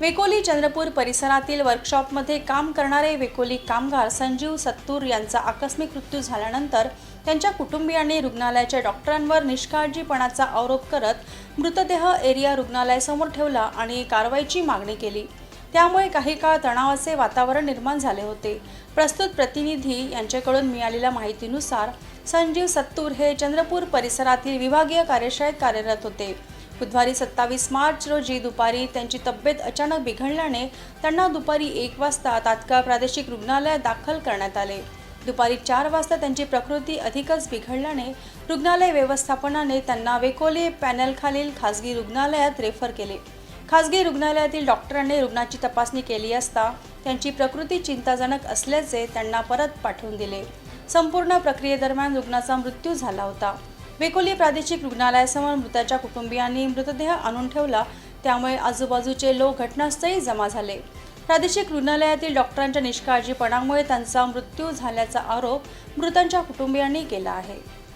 वेकोली चंद्रपूर परिसरातील वर्कशॉपमध्ये काम करणारे वेकोली कामगार संजीव सत्तूर यांचा आकस्मिक मृत्यू झाल्यानंतर त्यांच्या कुटुंबियांनी रुग्णालयाच्या डॉक्टरांवर निष्काळजीपणाचा आरोप करत मृतदेह एरिया रुग्णालयासमोर ठेवला आणि कारवाईची मागणी केली. त्यामुळे काही काळ तणावाचे वातावरण निर्माण झाले होते. प्रस्तुत प्रतिनिधी यांच्याकडून मिळालेल्या माहितीनुसार संजीव सत्तूर हे चंद्रपूर परिसरातील विभागीय कार्यशाळेत कार्यरत होते. बुधवारी सत्तावीस मार्च रोजी दुपारी त्यांची तब्येत अचानक बिघडल्याने त्यांना दुपारी एक वाजता तात्काळ प्रादेशिक रुग्णालयात दाखल करण्यात आले. दुपारी चार वाजता त्यांची प्रकृती अधिकच बिघडल्याने रुग्णालय व्यवस्थापनाने त्यांना वेकोली पॅनलखालील खासगी रुग्णालयात रेफर केले. खासगी रुग्णालयातील डॉक्टरांनी रुग्णाची तपासणी केली असता त्यांची प्रकृती चिंताजनक असल्याचे त्यांना परत पाठवून दिले. संपूर्ण प्रक्रियेदरम्यान रुग्णाचा मृत्यू झाला होता. वेकोली प्रादेशिक रुग्णालयासमोर मृताच्या कुटुंबियांनी मृतदेह आणून ठेवला. त्यामुळे आजूबाजूचे लोक घटनास्थळी जमा झाले. प्रादेशिक रुग्णालयातील डॉक्टरांच्या निष्काळजीपणामुळे त्यांचा मृत्यू झाल्याचा आरोप मृतांच्या कुटुंबियांनी केला आहे.